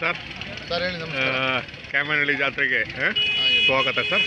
Sir sir ಹೇಳಿ ನಮಸ್ಕಾರ ಕ್ಯಾಮನಹಳ್ಳಿ ಜಾತ್ರೆಗೆ? ಸ್ವಾಗತ ಸರ್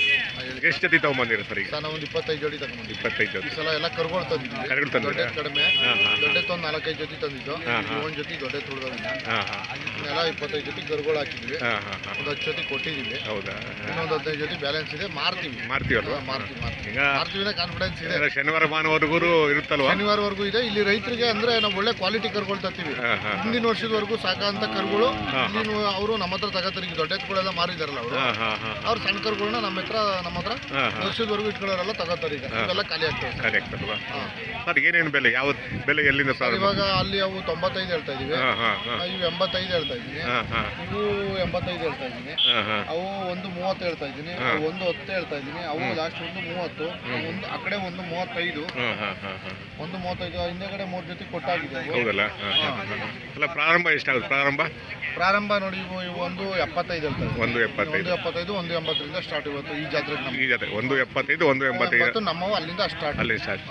ಎಷ್ಟು ಜೊತೆ ತಗೊಂಬಂದಿರ ಸರ್ ಈಗ? ನಾನು ನಾವು ಒಂದು ಇಪ್ಪತ್ತೈದು ಜೋಡಿ ತಗೊಂಡ್ಬಂದಿದ್ವಿ ಇಪ್ಪತ್ತೈದು ಜೊತೆ ಈ ಸಲ ಎಲ್ಲ ಕರುಗಳು ತಂದಿದ್ವಿ. ಕರುಗಳು ತಂದಿದ್ದೀರಾ? ದೊಡ್ಡ ಕಡಿಮೆ ಹಾ, ಹಾ. ದೊಡ್ಡ ತಂದು ನಾಲ್ಕೈದು ಜೊತೆ ತಂದಿದ್ದು. ಹಾ, ಹಾ. ಒಂದು ಜೊತೆ ದೊಡ್ಡ ತುಳಿದವಿಲ್ಲ ಹಾಂ ಹಾಂ. ಎಲ್ಲ ಇಪ್ಪತ್ತೈದು ಜೊತೆ ಕರುಗಳು ಹಾಕಿದ್ವಿ. ಹಾಂ ಹಾಂ ಹಾಂ. ಒಂದು ಹತ್ತು ಜೊತೆ ಕೊಟ್ಟಿದ್ದೀವಿ ಹೌದಾ? ಇನ್ನೊಂದು ಹದಿನೈದು ಜೊತೆ ಬ್ಯಾಲೆನ್ಸ್ ಇದೆ ಮಾರ್ತೀವಿ. ಮಾರ್ತೀವಲ್ವಾ ಹಾ, ಮಾರ್ತೀವಿ ಮಾರ್ತೀವಿ. ಈಗ ಮಾರ್ತೀವಿ ಕಾನ್ಫಿಡೆನ್ಸ್ ಇದೆ. ಶನಿವಾರ ಭಾನುವಾರವರೆಗೂ ಇರುತ್ತಲ್ವಾ? ಶನಿವಾರವರೆಗೂ ಇದೆ. ಇಲ್ಲಿ ರೈತರಿಗೆ ಅಂದ್ರೆ ನಾವು ಒಳ್ಳೆ ಕ್ವಾಲಿಟಿ ಕರ್ಗಳು ತರ್ತೀವಿ. ಹಾಂ ಹಾಂ ಹಿಂದಿನ ವರ್ಷದವರೆಗೂ ಸಾಕಂತ ಕರುಗಳು. ಹಾ, ಇಲ್ಲಿ ಅವರು ನಮ್ಮ ಹತ್ರ ತಗೋತಾರೆ ಈಗ ದೊಡ್ಡ ಎತ್ತುಗಳೆಲ್ಲ ಮಾರಿದಾರಲ್ಲ ಅವರು. ಹಾಂ ಹಾಂ ಹಾಂ. ಅವ್ರ ಸಣ್ಣ ಕರುಗಳನ್ನ ನಮ್ಮ ಹತ್ರ ನಮ್ಮ ಹತ್ರ ಹಾಂ ಹಾಂ. ವರ್ಷದವರೆಗೂ ಇಟ್ಕೊಳ್ಳೋರೆಲ್ಲ ತಗೋತಾರೆ ಈಗ. ಇವೆಲ್ಲ ಖಾಲಿ ಆಗ್ತದೆ ಖಾಲಿ ಆಗ್ತಲ್ವಾ ಸರ್ ಏನೇನು ಬೆಲೆ? ಯಾವ ಬೆಲೆ ಎಲ್ಲಿಂದ ಸರ್, ಇವಾಗ ಅಲ್ಲಿ ಅವು ತೊಂಬತ್ತೈದು ಹೇಳ್ತಾ ಇದೀವಿ ಇವು ಎಂಬತ್ತೈದು ಹೇಳ್ತಾ ಇದ್ದೀನಿ. ಇವು ಎಂಬತ್ತೈದು ಹೇಳ್ತಾ ಇದ್ದೀನಿ. ಅವು ಒಂದು ಮೂವತ್ತು ಹೇಳ್ತಾ ಇದ್ದೀನಿ. ಒಂದು ಹತ್ತು ಹೇಳ್ತಾ ಇದ್ದೀನಿ. ಅವು ಲಾಸ್ಟ್ ಒಂದು ಮೂವತ್ತು. ಒಂದು ಆ ಕಡೆ ಒಂದು ಮೂವತ್ತೈದು. ಒಂದು ಮೂವತ್ತೈದು ಹಿಂದೆಗಡೆ ಮೂರು ಜೊತೆ ಕೊಟ್ಟಾಗಿದೆ. ಹೌದಲ್ಲ? ಅಲ್ಲ ಪ್ರಾರಂಭ ಎಷ್ಟಾಗುತ್ತೆ? ಪ್ರಾರಂಭ? ಪ್ರಾರಂಭ ನೋಡಿ ಇವು ಒಂದು ಎಪ್ಪತ್ತೈದು ಹೇಳ್ತಾ ಒಂದು ಎಪ್ಪತ್ತೈದು. ಒಂದು ಎಪ್ಪತ್ತೈದು ಒಂದು ಎಂಬತ್ತರಿಂದ ಸ್ಟಾರ್ಟ್ ಇವತ್ತು ಈ ಜಾತ್ರೆಗೆ. ನಮ್ಗೆ ಅದೇ ಒಂದು ಎಪ್ಪತ್ತೈದು ಒಂದು ಎಂಬತ್ತೈದು. ಎಂಬತ್ತು ನಮ್ಮವು ಅಲ್ಲಿಂದ ಸ್ಟಾರ್ಟ್ ಅಲ್ಲಿ ಸರ್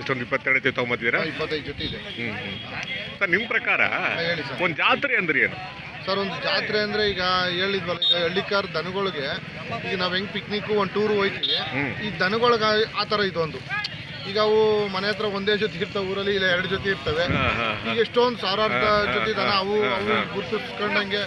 ಇಷ್ಟೊಂದು ಇಪ್ಪತ್ತೆರಡು ಜೊತೆ ತೊಗೊಂಬತ್ತಿದ್ದೀರಾ ಇಪ್ಪತ್ತೈದು ಜೊತೆ ಇದೆ. ಹ್ಞೂ ಹ್ಞೂ ಸರ್ ನಿಮ್ಮ ಪ್ರಕಾರ ಹೇಳಿ ಸರ್. ಒಂದು ಜಾತ್ರೆ ಅಂದ್ರೆ ಏನು? ಸರ್ ಒಂದು ಜಾತ್ರೆ ಅಂದ್ರೆ ಈಗ ಹೇಳಿದ್ವಲ್ಲ ಈಗ ಹಳ್ಳಿಕಾರ್ ದನಗಳಿಗೆ ಈಗ ನಾವ್ ಹೆಂಗ್ ಪಿಕ್ನಿಕ್ ಒಂದು ಟೂರ್ ಹೋಯ್ತೀವಿ. ಈ ದನಗಳಿಗೆ ಆ ಥರ ಇದೊಂದು. ಈಗ ಅವು ಮನೆ ಹತ್ರ ಒಂದೇ ಜೊತೆ ಇರ್ತವೆ ಊರಲ್ಲಿ ಇಲ್ಲ ಎರಡು ಜೊತೆ ಇರ್ತವೆ. ಈಗ ಎಷ್ಟೊಂದು ಸಾವಿರಾರು ಜೊತೆ ದನ ಅವು ಅವು. ಗುರ್ತಿಸ್ಕೊಂಡಂಗೆ.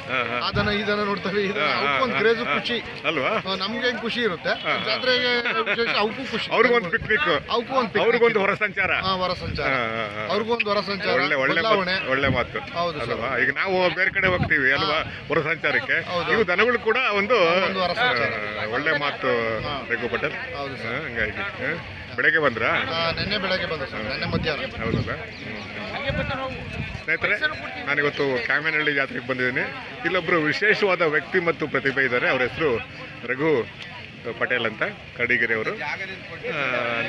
ಆ ದನ ಈ ದನ ನೋಡ್ತವೆ ಈ ದನ. ಅವಕ್ಕೊಂದು ಕ್ರೇಜ್ ಖುಷಿ. ಅಲ್ವಾ? ನಮ್ಗೆ ಖುಷಿ ಇರುತ್ತೆ. ಜಾತ್ರೆಗೆ ವಿಶೇಷ ಅವಕ್ಕೂ ಖುಷಿ. ಅವ್ರಿಗೊಂದು ಪಿಕ್ನಿಕ್ ಅವಕ್ಕೂ ಒಂದು ಅವ್ರಿಗೊಂದು ಹೊರ ಸಂಚಾರ. ಹಾ ವರ ಸಂಚಾರ. ಅವ್ರಿಗೊಂದು ಹೊರಸಂಚಾರ ಸಂಚಾರ. ಒಳ್ಳೆ ಒಳ್ಳೆ ಒಳ್ಳೆ ಮಾತು. ಹೌದು. ಅಲ್ವಾ? ಈಗ ನಾವು ಬೇರೆ ಕಡೆ ಹೋಗ್ತೀವಿ ಅಲ್ವಾ? ಹೊರ ಸಂಚಾರಕ್ಕೆ. ಇವು ದನಗಳು ಕೂಡ ಒಂದು ಒಂದು ಹೊರ ಸಂಚಾರ. ಒಳ್ಳೆ ಮಾತು. ರಘು ಪಟೇಲ್ ಹೌದು ಸರ್. ಹಂಗಾಗಿ. ಬೆಳಗ್ಗೆ ಬಂದ್ರಾ? ನಿನ್ನೆ ಬೆಳಗ್ಗೆ ಬಂದ ಸರ್. ನೆನ್ನೆ ಮಧ್ಯಾಹ್ನ. ಹೌದಲ್ಲ? ಸ್ನೇಹಿತರೆ ನಾನಿವತ್ತು ಕ್ಯಾಮೇನಹಳ್ಳಿ ಜಾತ್ರೆಗೆ ಬಂದಿದ್ದೀನಿ. ಇಲ್ಲೊಬ್ಬರು ವಿಶೇಷವಾದ ವ್ಯಕ್ತಿ ಮತ್ತು ಪ್ರತಿಭೆ ಇದ್ದಾರೆ. ಅವರ ಹೆಸರು ರಘು ಪಟೇಲ್ ಅಂತ ಕಡಿಗೆರೆ ಅವರು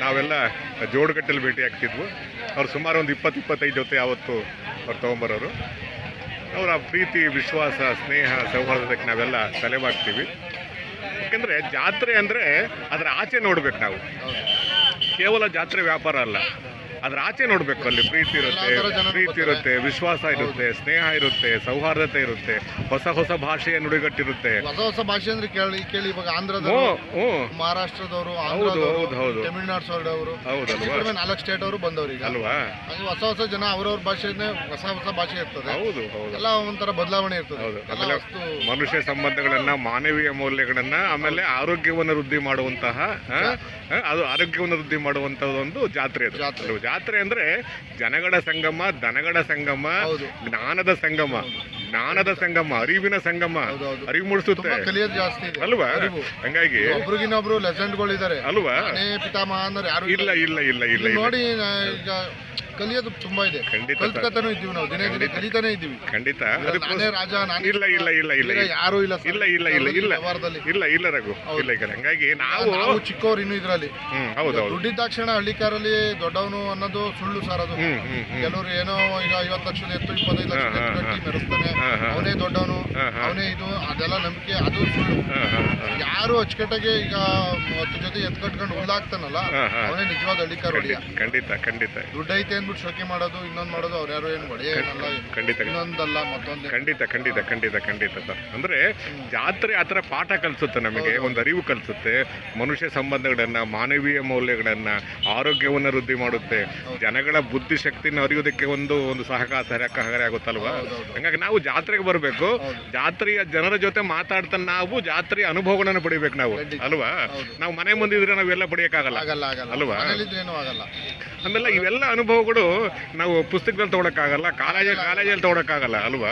ನಾವೆಲ್ಲ ಜೋಡುಗಟ್ಟಲ್ಲಿ ಭೇಟಿ ಆಗ್ತಿದ್ವು. ಅವ್ರು ಸುಮಾರು ಒಂದು ಇಪ್ಪತ್ತು ಇಪ್ಪತ್ತೈದು ಜೊತೆ ಯಾವತ್ತು ಅವ್ರು ತೊಗೊಂಬರೋರು. ಅವರ ಪ್ರೀತಿ ವಿಶ್ವಾಸ ಸ್ನೇಹ ಸೌಹಾರ್ದಕ್ಕೆ ನಾವೆಲ್ಲ ತಲೆಬಾಗ್ತೀವಿ. ಯಾಕೆಂದರೆ ಜಾತ್ರೆ ಅಂದರೆ ಅದರ ಆಚೆ ನೋಡ್ಬೇಕು ನಾವು. ಕೇವಲ ಜಾತ್ರೆ ವ್ಯಾಪಾರ ಅಲ್ಲ. ಅದ್ರ ಆಚೆ ನೋಡ್ಬೇಕು ಅಲ್ಲಿ ಪ್ರೀತಿ ಇರುತ್ತೆ ಪ್ರೀತಿ ಇರುತ್ತೆ ವಿಶ್ವಾಸ ಇರುತ್ತೆ ಸ್ನೇಹ ಇರುತ್ತೆ ಸೌಹಾರ್ದತೆ ಇರುತ್ತೆ ಹೊಸ ಹೊಸ ಭಾಷೆಯ ನುಡಿಗಟ್ಟಿರುತ್ತೆ. ಹೊಸ ಹೊಸ ಭಾಷೆ ಅಂದ್ರೆ ಕೇಳಿ ಕೇಳಿ ಇವಾಗ ಆಂಧ್ರದ ಮಹಾರಾಷ್ಟ್ರದವರು ಹೌದು, ಹೌದು, ಹೌದು. ತಮಿಳ್ನಾಡು ಸೈಡ್ ಅವರು ಹೌದಲ್ವಾ ನಾಲ್ಕು ಸ್ಟೇಟ್ ಅವರು ಬಂದವರು ಈಗ. ಅಲ್ವಾ? ಹೊಸ ಹೊಸ ಜನ ಅವ್ರವ್ರ ಭಾಷೆನೇ ಹೊಸ ಹೊಸ ಭಾಷೆ ಇರ್ತದೆ. ಹೌದು ಹೌದು. ಎಲ್ಲ ಒಂಥರ ಬದಲಾವಣೆ ಇರ್ತದೆ. ಹೌದು. ಆಮೇಲೆ ಮನುಷ್ಯ ಸಂಬಂಧಗಳನ್ನ ಮಾನವೀಯ ಮೌಲ್ಯಗಳನ್ನ ಆಮೇಲೆ ಆರೋಗ್ಯವನ್ನು ವೃದ್ಧಿ ಮಾಡುವಂತಹ ಅದು ಆರೋಗ್ಯವನ್ನು ವೃದ್ಧಿ ಮಾಡುವಂತಹ ಒಂದು ಜಾತ್ರೆ ಅದು. ಜಾತ್ರೆ. ಜಾತ್ರೆ ಅಂದ್ರೆ ಜನಗಳ ಸಂಗಮ ದನಗಳ ಸಂಗಮ. ಜ್ಞಾನದ ಸಂಗಮ ಜ್ಞಾನದ ಸಂಗಮ ಅರಿವಿನ ಸಂಗಮ. ಅರಿವು ಮೂಡಿಸುತ್ತೆ. ಅಲ್ವಾ. ಹಂಗಾಗಿ ಒಬ್ರಿಗಿನ್ನೊಬ್ರು ಲೆಜೆಂಡ್ಗಳು ಇದಾರೆ ಅಲ್ವಾ? ಪಿತಾಮಹ ಅಂದ್ರೆ ಯಾರು ಇಲ್ಲ ಇಲ್ಲ. ಇಲ್ಲ ಇಲ್ಲ ನೋಡಿ ಕಲಿಯೋದು ತುಂಬಾ ಇದೆ. ಖಂಡಿತ ಸರ್. ಕಲ್ತ್ಕತಾನು ಇದ್ದೀವಿ ನಾವು ದಿನೇ ದಿನೇ ಕಲಿತಾನೆ ಇದ್ದೀವಿ. ಖಂಡಿತ. ರಾಜ ನಾನೇ ಇಲ್ಲ ಇಲ್ಲ. ಇಲ್ಲ ಇಲ್ಲ ಯಾರು ಇಲ್ಲ ಸರ್. ಇಲ್ಲ ಇಲ್ಲ ಇಲ್ಲ ಇಲ್ಲ. ವ್ಯವಹಾರದಲ್ಲಿ. ಇಲ್ಲ ಇಲ್ಲ ರಘು. ಇಲ್ಲ ಈಗ ಹಂಗಾಗಿ ನಾವು ನಾವು ಚಿಕ್ಕವ್ರು ಇನ್ನು ಇದ್ರಲ್ಲಿ. ಹ್ಮ್ ಹೌದು ಹೌದು. ದುಡ್ಡಿದ್ದಾಕ್ಷಣ ಹಳ್ಳಿಕಾರಲ್ಲಿ ದೊಡ್ಡವನು ಅನ್ನೋದು ಸುಳ್ಳು ಸರ್ ಅದು. ಹ್ಮ್ ಹ್ಮ್ ಹ್ಮ್. ಕೆಲವರು ಏನೋ ಈಗ ಐವತ್ತು ಲಕ್ಷದ ಎತ್ತು ಇಪ್ಪತ್ತೈದು ಲಕ್ಷದ ಹಾ, ಎತ್ತು ಕಟ್ಟಿ ಮೆರೆಸ್ತಾನೆ. ಹಾ, ಹಾ. ಅವನೇ ದೊಡ್ಡವನು ಹಾ, ಹಾ. ಅವನೇ ಇದು ಅದೆಲ್ಲ ನಂಬಿಕೆ ಅದು ಸುಳ್ಳು. ಹಾ, ಹಾ, ಹಾ. ಯಾರು ಅಚ್ಚುಕಟ್ಟಾಗಿ ಈಗ ಜೊತೆ ಎತ್ತು ಕಟ್ಕೊಂಡು ಹುಲ್ಲಾಗ್ತಾನಲ್ಲ ಹಾ, ಹಾ. ಅವನೇ ನಿಜವಾದ ಹಳ್ಳಿಕಾರ ಒಡೆಯ. ಖಂಡಿತ ಖಂಡಿತ. ದುಡ್ಡು ಐತೆ ಅಂದ್ಬಿಟ್ಟು ಶೋಕಿ ಮಾಡೋದು ಇನ್ನೊಂದು ಮಾಡೋದು ಅವ್ರ ಯಾರು ಏನು ಒಡೆಯ ಏನಲ್ಲ ಖಂಡಿತ ಇನ್ನೊಂದಲ್ಲ ಮತ್ತೊಂದು. ಖಂಡಿತ ಖಂಡಿತ ಖಂಡಿತ ಖಂಡಿತ ಸರ್. ಅಂದ್ರೆ ಜಾತ್ರೆ ಆ ಥರ ಪಾಠ ಕಲಿಸುತ್ತೆ ನಮಗೆ ಒಂದು ಅರಿವು ಕಲಿಸುತ್ತೆ ಮನುಷ್ಯ ಸಂಬಂಧಗಳನ್ನ ಮಾನವೀಯ ಮೌಲ್ಯಗಳನ್ನ ಆರೋಗ್ಯವನ್ನು ವೃದ್ಧಿ ಮಾಡುತ್ತೆ. ಜನಗಳ ಬುದ್ಧಿಶಕ್ತಿನ ಅರಿಯೋದಕ್ಕೆ ಒಂದು ಒಂದು ಸಹಕಾರ ಸಹಕಾರಿ ಆಗುತ್ತಲ್ವಾ? ಹಂಗಾಗಿ ನಾವು ಜಾತ್ರೆಗೆ ಬರಬೇಕು. ಜಾತ್ರೆಯ ಜನರ ಜೊತೆ ಮಾತಾಡ್ತಾ ನಾವು ಜಾತ್ರೆಯ ಅನುಭವಗಳನ್ನು ಪಡಿಬೇಕು ನಾವು. ಅಲ್ವಾ? ನಾವು ಮನೆ ಮುಂದಿದ್ರೆ ನಾವೆಲ್ಲ ಪಡಿಯೋಕ್ಕಾಗಲ್ಲ. ಆಗಲ್ಲ ಆಗಲ್ಲ. ಅಲ್ವಾ? ಮನೇಲಿದ್ರೆ ಆಗಲ್ಲ. ಆಮೇಲೆ ಇವೆಲ್ಲ ಅನುಭವಗಳು ನಾವು ಪುಸ್ತಕದಲ್ಲಿ ತಗೊಳಕ್ಕಾಗಲ್ಲ ಕಾಲೇಜಲ್ಲಿ ಕಾಲೇಜಲ್ಲಿ ತೊಗೊಳಕ್ಕಾಗಲ್ಲ ಅಲ್ವಾ?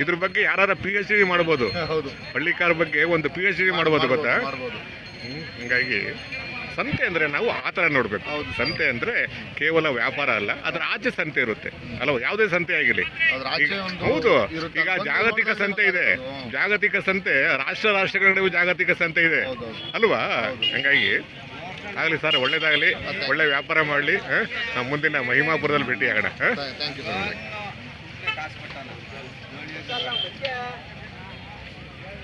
ಇದ್ರ ಬಗ್ಗೆ ಯಾರು ಪಿ ಎಚ್ ಡಿ ಮಾಡ್ಬೋದು. ಹೌದು. ಹಳ್ಳಿಕಾರ ಬಗ್ಗೆ ಒಂದು ಪಿ ಎಚ್ ಡಿ ಮಾಡ್ಬೋದು ಗೊತ್ತಾ? ಹ್ಮ್, ಹಂಗಾಗಿ ಸಂತೆ ಅಂದ್ರೆ ನಾವು ಆ ಥರ ನೋಡ್ಬೇಕು. ಹೌದು. ಸಂತೆ ಅಂದ್ರೆ ಕೇವಲ ವ್ಯಾಪಾರ ಅಲ್ಲ ಅದರ ಆಚೆ ಸಂತೆ ಇರುತ್ತೆ. ಅಲ್ವಾ ಯಾವುದೇ ಸಂತೆ ಆಗಿರಲಿ. ಹೌದು. ಈಗ ಜಾಗತಿಕ ಸಂತೆ ಇದೆ. ಜಾಗತಿಕ ಸಂತೆ ರಾಷ್ಟ್ರ ರಾಷ್ಟ್ರಗಳ ನಡುವೆ ಜಾಗತಿಕ ಸಂತೆ ಇದೆ. ಅಲ್ವಾ? ಹಂಗಾಗಿ ಆಗಲಿ ಸರ್ ಒಳ್ಳೇದಾಗಲಿ. ಒಳ್ಳೆ ವ್ಯಾಪಾರ ಮಾಡಲಿ ನಮ್ಮ ಮುಂದಿನ ಮಹಿಮಾಪುರದಲ್ಲಿ ಭೇಟಿ ಆಗೋಣ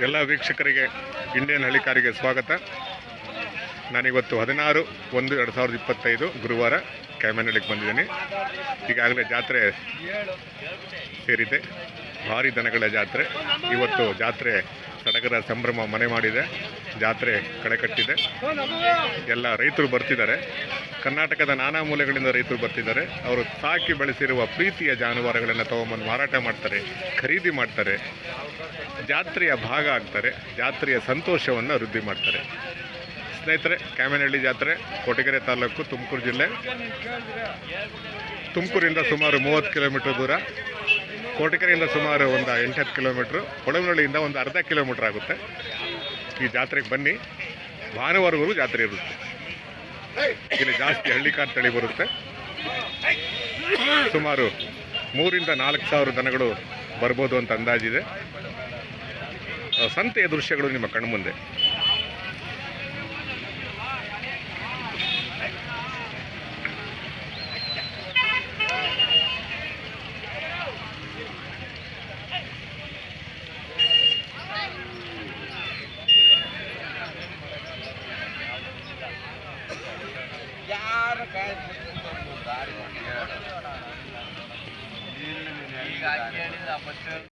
ಎಲ್ಲ ವೀಕ್ಷಕರಿಗೆ ಇಂಡಿಯನ್ ಹಳ್ಳಿಕಾರಿಗೆ ಸ್ವಾಗತ. ನಾನಿವತ್ತು ಹದಿನಾರು ಒಂದು ಎರಡು ಸಾವಿರದ ಇಪ್ಪತ್ತೈದು ಗುರುವಾರ ಕ್ಯಾಮನಹಳ್ಳಿಗೆ ಬಂದಿದ್ದೀನಿ. ಈಗಾಗಲೇ ಜಾತ್ರೆ ಸೇರಿದೆ. ಭಾರಿ ದನಗಳ ಜಾತ್ರೆ. ಇವತ್ತು ಜಾತ್ರೆ ಸಡಗರ ಸಂಭ್ರಮ ಮನೆ ಮಾಡಿದೆ. ಜಾತ್ರೆ ಕಳೆ ಕಟ್ಟಿದೆ. ಎಲ್ಲ ರೈತರು ಬರ್ತಿದ್ದಾರೆ. ಕರ್ನಾಟಕದ ನಾನಾ ಮೂಲೆಗಳಿಂದ ರೈತರು ಬರ್ತಿದ್ದಾರೆ. ಅವರು ಸಾಕಿ ಬೆಳೆಸಿರುವ ಪ್ರೀತಿಯ ಜಾನುವಾರುಗಳನ್ನು ತಗೊಂಬಂದು ಮಾರಾಟ ಮಾಡ್ತಾರೆ, ಖರೀದಿ ಮಾಡ್ತಾರೆ, ಜಾತ್ರೆಯ ಭಾಗ ಆಗ್ತಾರೆ, ಜಾತ್ರೆಯ ಸಂತೋಷವನ್ನು ವೃದ್ಧಿ ಮಾಡ್ತಾರೆ. ಸ್ನೇಹಿತರೆ ಕ್ಯಾಮನಹಳ್ಳಿ ಜಾತ್ರೆ ಕೊಟಗೆರೆ ತಾಲೂಕು, ತುಮಕೂರು ಜಿಲ್ಲೆ. ತುಮಕೂರಿಂದ ಸುಮಾರು ಮೂವತ್ತು ಕಿಲೋಮೀಟ್ರ್ ದೂರ. ಕೋಟಗೆರೆಯಿಂದ ಸುಮಾರು ಒಂದು ಎಂಟತ್ತು ಕಿಲೋಮೀಟ್ರು. ಕೊಡವನಹಳ್ಳಿಯಿಂದ ಒಂದು ಅರ್ಧ ಕಿಲೋಮೀಟ್ರ್ ಆಗುತ್ತೆ. ಈ ಜಾತ್ರೆಗೆ ಬನ್ನಿ. ಭಾನುವಾರವರೆಗೂ ಜಾತ್ರೆ ಇರುತ್ತೆ. ಇಲ್ಲಿ ಜಾಸ್ತಿ ಹಳ್ಳಿಕಾರ್ ತಳಿ ಬರುತ್ತೆ. ಸುಮಾರು ಮೂರಿಂದ ನಾಲ್ಕು ಸಾವಿರ ದನಗಳು ಬರ್ಬೋದು ಅಂತ ಅಂದಾಜಿದೆ. ಸಂತೆಯ ದೃಶ್ಯಗಳು ನಿಮ್ಮ ಕಣ್ಮುಂದೆ. ಈಗ ಹಾಕಿ ಹೇಳಿದ